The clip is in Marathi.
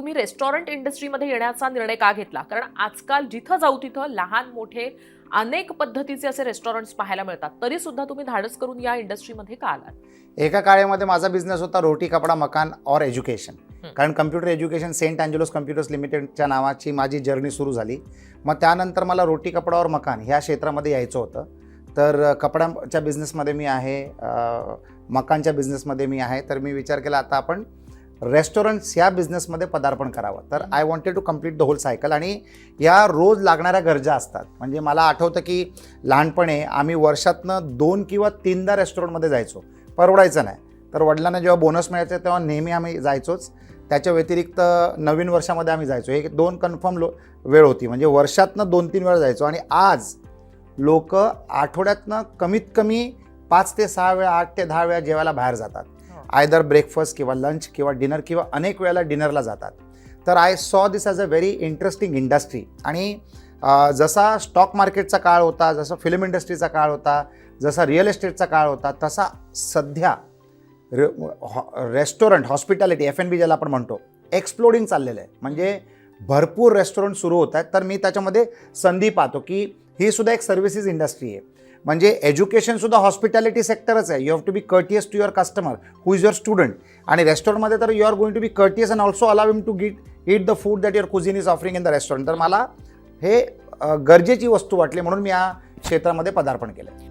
तुम्ही रेस्टॉरंट इंडस्ट्रीमध्ये येण्याचा निर्णय का घेतला? कारण आजकाल जिथं जाऊ तिथं लहान मोठे अनेक पद्धतीचे असे रेस्टॉरंट्स पाहायला मिळतात. तरी सुद्धा तुम्ही धाडस करून या इंडस्ट्रीमध्ये का आलात? एका काळामध्ये माझा बिझनेस होता रोटी कपडा मकान और एज्युकेशन. कारण computer education Saint Angelos computers लिमिटेडच्या नावाची माझी जर्नी सुरू झाली. मग त्यानंतर मला रोटी कपडा और मकान ह्या क्षेत्रामध्ये यायचं होतं. तर कपड्याच्या बिझनेसमध्ये मी आहे मकानच्या बिझनेसमध्ये मी आहे. तर मी विचार केला आता आपण रेस्टॉरंट्स ह्या बिझनेसमध्ये पदार्पण करावं. तर I wanted to complete the whole cycle आणि या रोज लागणाऱ्या गरजा असतात. म्हणजे मला आठवतं की लहानपणी आम्ही वर्षातनं दोन किंवा तीनदा रेस्टॉरंटमध्ये जायचो. परवडायचं नाही. तर वडिलांना जेव्हा बोनस मिळायचे तेव्हा नेहमी आम्ही जायचोच. त्याच्या व्यतिरिक्त नवीन वर्षामध्ये आम्ही जायचो. एक दोन कन्फर्म लो वेळ होती. म्हणजे वर्षातनं दोन तीन वेळा जायचो आणि आज लोक आठवड्यातनं कमीत कमी पाच ते सहा वेळा आठ ते दहा वेळा जेवायला बाहेर जातात. आयदर ब्रेकफास्ट किंवा लंच किंवा डिनर किंवा अनेक वेळेला डिनरला जातात. तर I saw this as a very interesting industry आणि जसा स्टॉक मार्केटचा काळ होता जसा फिल्म इंडस्ट्रीचा काळ होता जसा रिअल एस्टेटचा काळ होता तसा सध्या रे restaurant hospitality F N B ज्याला आपण म्हणतो एक्सप्लोडिंग चाललेलं आहे. म्हणजे भरपूर रेस्टॉरंट सुरू होत आहेत. तर मी त्याच्यामध्ये संधी पाहतो की ही सुद्धा एक सर्व्हिसेस इंडस्ट्री आहे. म्हणजे एज्युकेशनसुद्धा हॉस्पिटॅलिटी सेक्टरच आहे. You have to be courteous to your customer who is your student आणि रेस्टॉरंटमध्ये तर you are going to be courteous and also allow him to get it the food that your cuisine is offering in the restaurant तर मला हे गरजेची वस्तू वाटली म्हणून मी या क्षेत्रामध्ये पदार्पण केलं